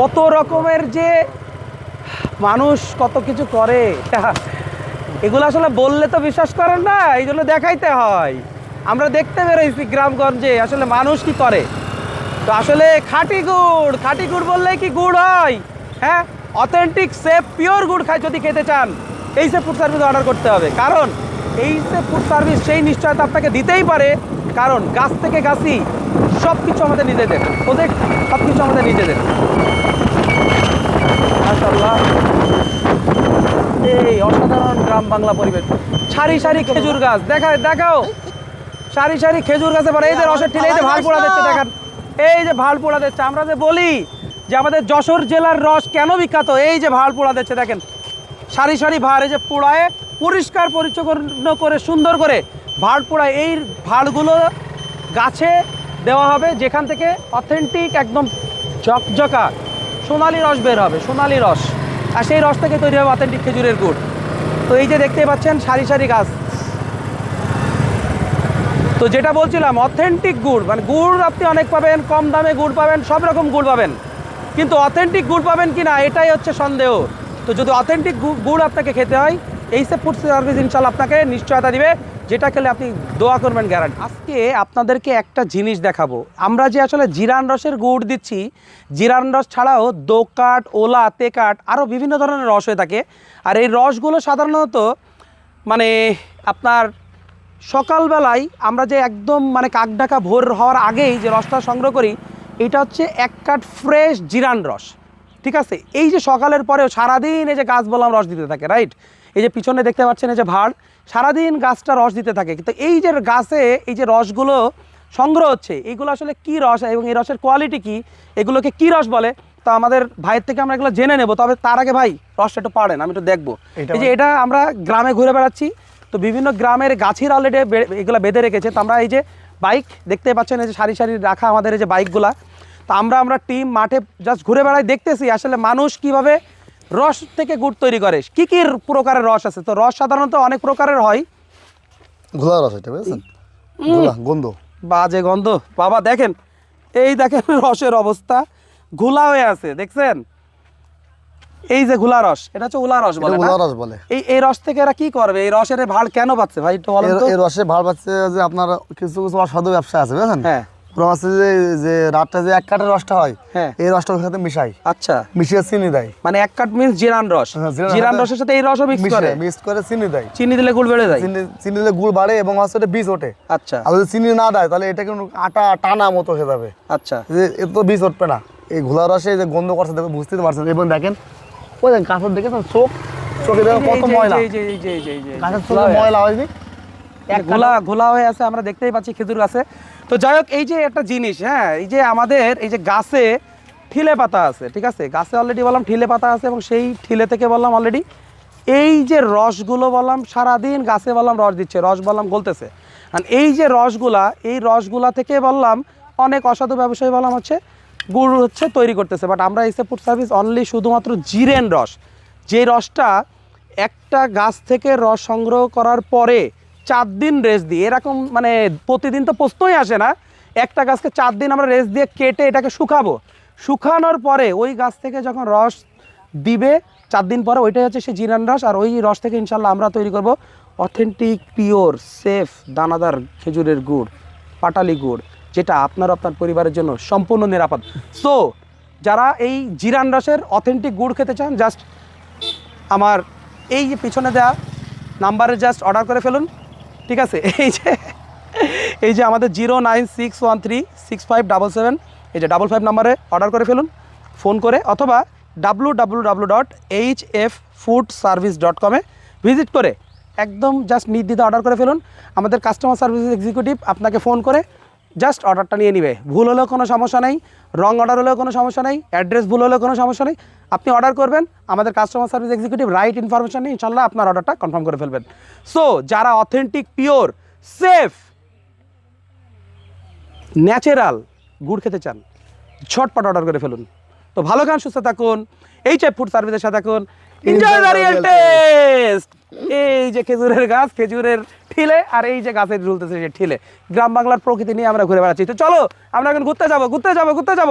কত রকমের যে মানুষ কত কিছু করে। এগুলো আসলে বললে তো বিশ্বাস করেন না এই জন্য দেখাইতে হয়। আমরা দেখতে বেরোইছি গ্রামগঞ্জে, আসলে মানুষ কি করে? তো আসলে খাঁটি গুড় খাঁটি গুড় বললে কি গুড় হয়? হ্যাঁ? অথেন্টিক, সেফ, পিওর গুড় খাই যদি খেতে চান, এই সে ফুড সার্ভিস অর্ডার করতে হবে। কারণ এই সে ফুড সার্ভিস সেই নিশ্চয়তা আপনাকে দিতেই পারে। কারণ গাছ থেকে গাছই সব কিছু আমাদের নিজেদের প্রজেক্ট সব কিছু আমাদের নিজেদের মাশাআল্লাহ এই অসাধারণ গ্রাম বাংলা পরিবেশ। সারি সারি খেজুর গাছ। দেখায় দেখাও। সারি সারি খেজুর গাছে পরে এই যে রসের ঠিলে এই যে ভালো পোড়া দিচ্ছে, দেখেন। এই যে ভালো পোড়া দিচ্ছে। আমরা যে বলি যে আমাদের যশোর জেলার রস কেন বিখ্যাত, এই যে ভালো পোড়া দিচ্ছে, দেখেন। সারি সারি ভাড় এই যে পোড়ায় পরিষ্কার পরিচ্ছন্ন করে, সুন্দর করে ভাড় পোড়ায়। এই ভাড়গুলো গাছে দেওয়া হবে, যেখান থেকে অথেন্টিক একদম ঝকঝকা সোনালি রস বের হবে, সোনালি রস। আর সেই রস থেকে তৈরি হবে অথেন্টিক খেজুরের গুড়। তো এই যে দেখতে পাচ্ছেন সারি সারি গাছ। তো যেটা বলছিলাম অথেন্টিক গুড় মানে গুড় আপনি অনেক পাবেন, কম দামে গুড় পাবেন, সব রকম গুড় পাবেন। কিন্তু অথেন্টিক গুড় পাবেন কি না এটাই হচ্ছে সন্দেহ। তো যদি অথেন্টিক গুড় আপনাকে খেতে হয়, এই সে ফুড সার্ভিস ইনশাল্লাহ আপনাকে নিশ্চয়তা দিবে। যেটা খেলে আপনি দোয়া করবেন গ্যারান্টি আজকে আপনাদেরকে একটা জিনিস দেখাবো। আমরা যে আসলে জিরান রসের গুড় দিচ্ছি, জিরান রস ছাড়াও দোকাট ওলা তেকাট আরও বিভিন্ন ধরনের রস হয়ে থাকে। আর এই রসগুলো সাধারণত মানে আপনার সকালবেলায় আমরা যে একদম মানে কাকডাকা ভোর হওয়ার আগেই যে রসটা সংগ্রহ করি, এটা হচ্ছে এক কাঠ ফ্রেশ জিরান রস। ঠিক আছে? এই যে সকালের পরেও সারাদিন এই যে গাছ বললাম রস দিতে থাকে রাইট এই যে পিছনে দেখতে পাচ্ছেন এই যে ভাড় সারাদিন গাছটা রস দিতে থাকে। কিন্তু এই যে গাছে এই যে রসগুলো সংগ্রহ হচ্ছে এইগুলো আসলে কি রস এবং এই রসের কোয়ালিটি কি? এগুলোকে কি রস বলে? তো আমাদের ভাইয়ের থেকে আমরা এগুলো জেনে নেব। তবে তার আগে ভাই রসটা একটু পারেন আমি একটু দেখব। এই যে এটা আমরা গ্রামে ঘুরে বেড়াচ্ছি। তো বিভিন্ন গ্রামের গাছের অলরেডি এগুলো বেঁধে রেখেছে। তো আমরা এই যে বাইক দেখতে পাচ্ছেন এই যে সারি সারি রাখা আমাদের এই যে বাইকগুলা তো আমরা আমরা টিম মাঠে জাস্ট ঘুরে বেড়াই দেখতেছি আসলে মানুষ কীভাবে রস থেকে গুড় তৈরি করে। কি কি প্রকারের রস আছে? তো রস সাধারণত অনেক প্রকারের হয়। ঘোলা রস এটা বুঝেছেন? গন্ধ। বাজে গন্ধ। বাবা দেখেন এই দেখেন রসের অবস্থা। ঘোলা হয়ে আছে দেখছেন? এই যে ঘোলা রস এটা হচ্ছে উলা রস বলে? ঘোলা রস বলে। এই এই রস থেকে এরা কি করবে? এই রসের ভাড় কেন পাচ্ছে? ভাই একটু বলেন তো। এই রসে ভালো পাচ্ছে যে আপনার কিছু কিছু অসাধু ব্যবসা আছে বুঝেছেন? হ্যাঁ। ওরা যে যে রাতটা যে এক কাঠের রসটা হয় হ্যাঁ। এই রসটা ওর সাথে মিশাই। আচ্ছা। মিশিয়ে চিনি দেয়। মানে এক কাঠ মিন্স জিরান রস। হ্যাঁ, জিরান রসের সাথে এই রসও মিক্স করে। মিক্স করে চিনি দেয়। চিনি দিলে গুড় বেড়ে যায়। চিনি চিনি দিলে গুড় বাড়ে এবং হচ্ছে এটা বীজ ওঠে। আচ্ছা। আর যদি চিনি না দেয় তাহলে এটা কিন্তু আটা টানা মতো হয়ে যাবে। আচ্ছা। যে এ তো বীজ উঠবে না। এই ঘোলা রসে যে গন্ধ করছে দেখে বুঝতে পারছেন। এবং দেখেন ওই দেখেন কাঁচের দেখেছেন চোখ চোখে দেখো কত ময়লা। ঘোলা চোখে ময়লা হয়নি। ঘোলা ঘোলা হয়ে আছে আমরা দেখতেই পাচ্ছি খেজুর গাছে। তো যাই হোক এই যে একটা জিনিস হ্যাঁ এই যে আমাদের এই যে গাছে ঠিলে পাতা আছে ঠিক আছে? গাছে অলরেডি বললাম ঠিলে পাতা আছে এবং সেই ঠিলে থেকে বললাম অলরেডি এই যে রসগুলো বললাম সারাদিন গাছে বললাম রস দিচ্ছে রস বললাম গলতেছে। আর এই যে রসগুলা এই রসগুলা থেকে বললাম অনেক অসাধু ব্যবসায়ী বললাম হচ্ছে গুড় হচ্ছে তৈরি করতেছে। বাট আমরা এসে ফুড সার্ভিস অনলি শুধুমাত্র জিরেন রস। যে রসটা একটা গাছ থেকে রস সংগ্রহ করার পরে চার দিন রেস্ট দিই। এরকম মানে প্রতিদিন তো প্রশ্নই আসে না। একটা গাছকে চার দিন আমরা রেস্ট দিয়ে কেটে এটাকে শুকাবো। শুকানোর পরে ওই গাছ থেকে যখন রস দিবে, চার দিন পরে ওইটাই হচ্ছে সে জিরান রস। আর ওই রস থেকে ইনশাল্লাহ আমরা তৈরি করব অথেন্টিক পিওর সেফ দানাদার খেজুরের গুড়, পাটালি গুড়, যেটা আপনার আপনার পরিবারের জন্য সম্পূর্ণ নিরাপদ। সো যারা এই জিরান রসের অথেন্টিক গুড় খেতে চান জাস্ট আমার এই যে পিছনে দেওয়া নাম্বারে জাস্ট অর্ডার করে ফেলুন। ঠিক আছে? এই যে এই যে আমাদের zero nine six one three six five double seven, এই যে ডাবল ফাইভ নাম্বারে অর্ডার করে ফেলুন, ফোন করে অথবা W W W dot H F food service dot কমে ভিজিট করে একদম জাস্ট নির্দ্বিধা অর্ডার করে ফেলুন। আমাদের কাস্টমার সার্ভিস এক্সিকিউটিভ আপনাকে ফোন করে জাস্ট অর্ডারটা নিয়ে নিবে। ভুল হলেও কোনো সমস্যা নেই। রং অর্ডার হলেও কোনো সমস্যা নেই। অ্যাড্রেস ভুল হলেও কোনো সমস্যা নেই। আপনি অর্ডার করবেন আমাদের customer service executive right information নিয়ে ইনশাল্লাহ আপনার অর্ডারটা কনফার্ম করে ফেলবেন। সো যারা অথেন্টিক পিওর সেফ ন্যাচারাল গুড় খেতে চান ঝটপট অর্ডার করে ফেলুন। তো ভালো খান সুস্থ থাকুন। এই চাই ফুড সার্ভিসের সাথে থাকুন। এনজয় দ্য রিয়েল টেস্ট এই যে খেজুরের গাছ খেজুরের ঠিলে আর এই যে গাছের ঝুলতেছে সে ঠিলে। গ্রাম বাংলার প্রকৃতি নিয়ে আমরা ঘুরে বেড়াচ্ছি। তো চলো, আমরা এখন ঘুরতে যাব ঘুরতে যাব ঘুরতে যাব।